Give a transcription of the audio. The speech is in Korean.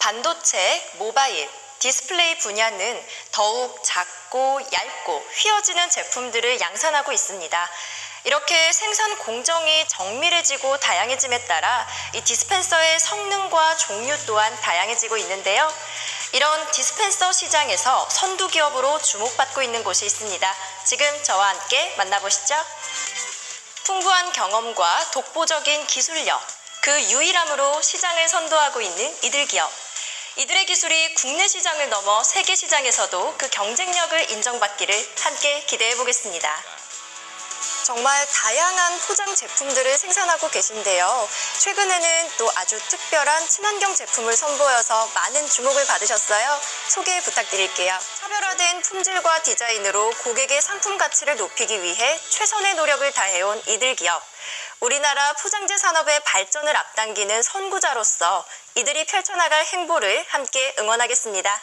반도체, 모바일, 디스플레이 분야는 더욱 작고 얇고 휘어지는 제품들을 양산하고 있습니다. 이렇게 생산 공정이 정밀해지고 다양해짐에 따라 이 디스펜서의 성능과 종류 또한 다양해지고 있는데요. 이런 디스펜서 시장에서 선두 기업으로 주목받고 있는 곳이 있습니다. 지금 저와 함께 만나보시죠. 풍부한 경험과 독보적인 기술력, 그 유일함으로 시장을 선도하고 있는 이들 기업. 이들의 기술이 국내 시장을 넘어 세계 시장에서도 그 경쟁력을 인정받기를 함께 기대해 보겠습니다. 정말 다양한 포장 제품들을 생산하고 계신데요. 최근에는 또 아주 특별한 친환경 제품을 선보여서 많은 주목을 받으셨어요. 소개 부탁드릴게요. 차별화된 품질과 디자인으로 고객의 상품 가치를 높이기 위해 최선의 노력을 다해온 이들 기업. 우리나라 포장재 산업의 발전을 앞당기는 선구자로서 이들이 펼쳐나갈 행보를 함께 응원하겠습니다.